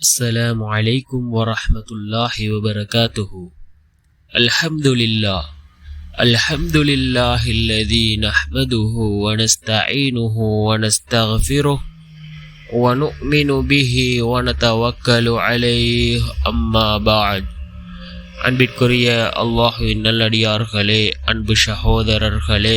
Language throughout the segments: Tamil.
السلام عليكم ورحمة الله وبركاته الحمد لله الحمد لله الذي نحمده ونستعينه ونستغفره ونؤمن به ونتوكل عليه أما بعد அன்பிற்குரிய அல்லாஹுவின் நல்லடியார்களே அன்பு சகோதரர்களே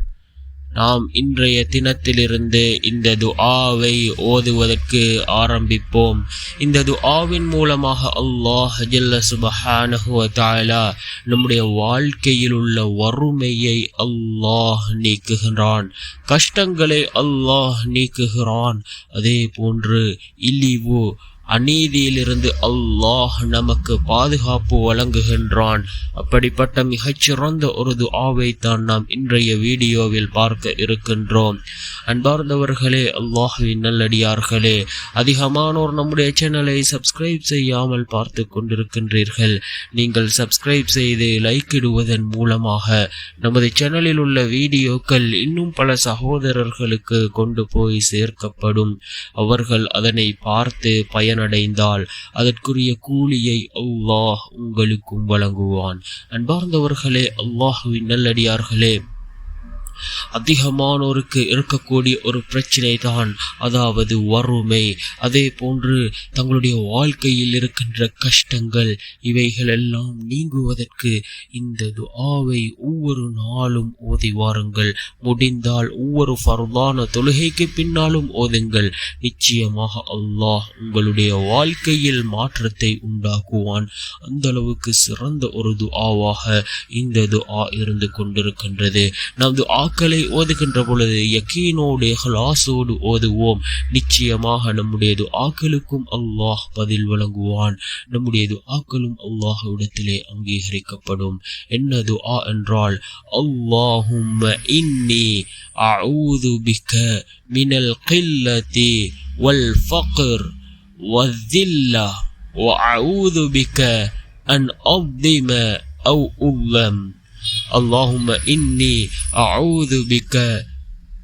நாம் இன்றைய தினத்திலிருந்து இந்த துஆவை ஓதுவதற்கு ஆரம்பிப்போம். இந்த துஆவின் மூலமாக அல்லாஹ் ஜல்ல சுபஹானஹு வ நம்முடைய வாழ்க்கையில் உள்ள வறுமையை அல்லாஹ் நீக்குகிறான் கஷ்டங்களை அல்லாஹ் நீக்குகிறான். அதே போன்று இழிவு அநீதியிலிருந்து அல்லாஹ் நமக்கு பாதுகாப்பு வழங்குகின்றான். அப்படிப்பட்ட மிகச்சிறந்த ஒரு துஆவை தான் நாம் இன்றைய வீடியோவில் பார்க்க இருக்கின்றோம். அன்பார்ந்தவர்களே அல்லாஹுவின் நல்லடியார்களே அதிகமானோர் நம்முடைய சேனலை சப்ஸ்கிரைப் செய்யாமல் பார்த்து கொண்டிருக்கின்றீர்கள். நீங்கள் சப்ஸ்கிரைப் செய்து லைக் இடுவதன் மூலமாக நமது சேனலில் உள்ள வீடியோக்கள் இன்னும் பல சகோதரர்களுக்கு கொண்டு போய் சேர்க்கப்படும். அவர்கள் அதனை பார்த்து பய பயனடைந்தால் அதற்குரிய கூலியை அல்லாஹ் உங்களுக்கும் வழங்குவான். அன்பார்ந்தவர்களே அல்லாஹுவின் நல்லடியார்களே அதிகமானோருக்கு இருக்கக்கூடிய ஒரு பிரச்சனை தான் அதாவது வறுமை. அதே போன்று தங்களுடைய வாழ்க்கையில் இருக்கின்ற கஷ்டங்கள் இவைகள் எல்லாம் நீங்குவதற்கு இந்த துஆவை ஒவ்வொரு நாளும் ஓதி வாருங்கள். முடிந்தால் ஒவ்வொரு ஃபர்தான தொழுகைக்கு பின்னாலும் ஓதுங்கள். நிச்சயமாக அல்லாஹ் உங்களுடைய வாழ்க்கையில் மாற்றத்தை உண்டாக்குவான். அந்த அளவுக்கு சிறந்த ஒரு துஆவாக இந்த துஆ இருந்து கொண்டிருக்கின்றது. நாம் துஆக்களை ஓதுகின்ற பொழுது யக்கீனோடு ஹலாசோடு ஓதுவோம் நிச்சயமாக நம்முடைய துஆக்களுக்கும் அல்லாஹ் பதில் வழங்குவான் நம்முடைய துஆக்களும் அல்லாஹ் இடத்திலே அங்கீகரிக்கப்படும் என்ன துஆ என்றால் அல்லாஹும் இன்னி அஊது பிக்க மினல் கில்லதி வல் ஃபக்ர் والذلة وأعوذ بك أن أظلم أو أظلم اللهم إني أعوذ بك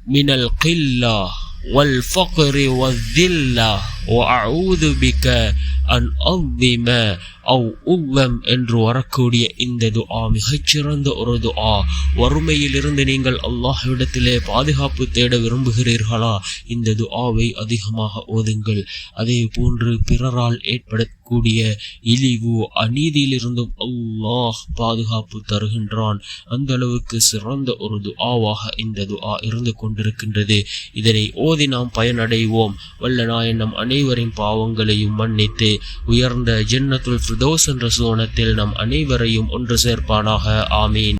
من القلة والفقر والذلة. அவுது பிக்க அன் அவ்விம அவ் உவ்வம் என்று வரக்கூடிய இந்த துஆ மிகச்சிறந்த ஒரு துஆ. வறுமையிலிருந்து நீங்கள் அல்லாஹ்விடத்திலே பாதுகாப்பு தேட விரும்புகிறீர்களா? இந்த துஆவை அதிகமாக ஓதுங்கள். அதே போன்று பிறரால் ஏற்படக்கூடிய இழிவு அநீதியிலிருந்தும் அல்லாஹ் பாதுகாப்பு தருகின்றான். அந்த அளவுக்கு சிறந்த ஒரு துஆவாக இந்த துஆ இருந்து கொண்டிருக்கின்றது. இதனை ஓதி நாம் பயனடைவோம். வல்ல நாயன் நம் அனை அனைவரின் பாவங்களையும் மன்னித்து உயர்ந்த ஜென்னத்துல் ஃபிர்தௌஸ் என்ற சோனத்தில் நம் அனைவரையும் ஒன்று சேர்ப்பானாக. ஆமீன்.